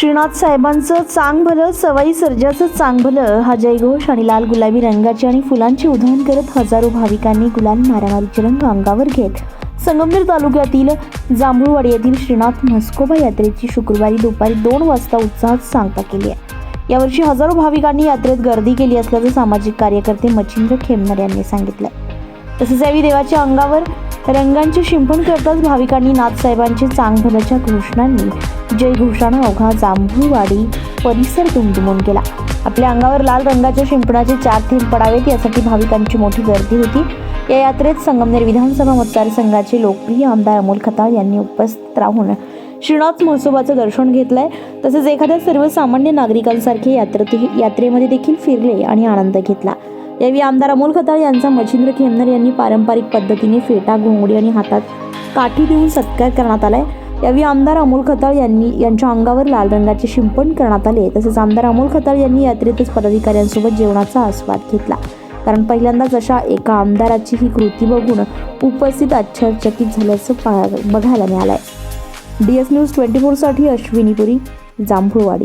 श्रीनाथ साहेबांचं चांग भलं सवाई सर्जाचं चांग भलं हा जयघोष आणि लाल गुलाबी रंगाची आणि फुलांची उधळण करत हजारो भाविकांनी गुलाल मारामारीचे रंग अंगावर घेत. संगमनेर तालुक्यातील जांभूळवाडी येथील श्रीनाथ म्हस्कोबा यात्रेची शुक्रवारी दुपारी दोन वाजता उत्साहात सांगता केली आहे. यावर्षी हजारो भाविकांनी यात्रेत गर्दी केली असल्याचं सामाजिक कार्यकर्ते मच्छिंद्र खेमनर यांनी सांगितलं तसेच यावेळी देवाच्या अंगावर रंगांची शिंपण करताच भाविकांनी नाथसाहेबांचे चांगभल्याच्या घोषणांनी जय घोषानं अवघा जांभूळवाडी परिसर दुमदुमून केला. आपल्या अंगावर लाल रंगाच्या शिंपणाचे चार थेंब पडावेत यासाठी भाविकांची मोठी गर्दी होती. या यात्रेत संगमनेर विधानसभा मतदारसंघाचे लोकप्रिय आमदार अमोल खताळ यांनी उपस्थित राहून श्रीनाथ महोत्सवाचं दर्शन घेतलंय. तसेच एखाद्या सर्वसामान्य नागरिकांसारखे यात्रेतही यात्रेमध्ये देखील फिरले आणि आनंद घेतला. यावेळी आमदार अमोल खताळ यांचा मच्छिंद्र खेमनर यांनी पारंपरिक पद्धतीने फेटा घोंगडी आणि हातात काठी देऊन सत्कार करण्यात आलाय. यावेळी आमदार अमोल खताळ यांनी यांच्या अंगावर लाल रंगाचे शिंपण करण्यात आले. तसेच आमदार अमोल खताळ यांनी यात्रेतच पदाधिकाऱ्यांसोबत जेवणाचा आस्वाद घेतला. कारण पहिल्यांदाच अशा एका आमदाराची ही कृती बघून उपस्थित आश्चर्यचकित झाल्याचं पहा- बघायला मिळालंय. डी एस न्यूज ट्वेंटी फोरसाठी अश्विनीपुरी जांभूळवाडी.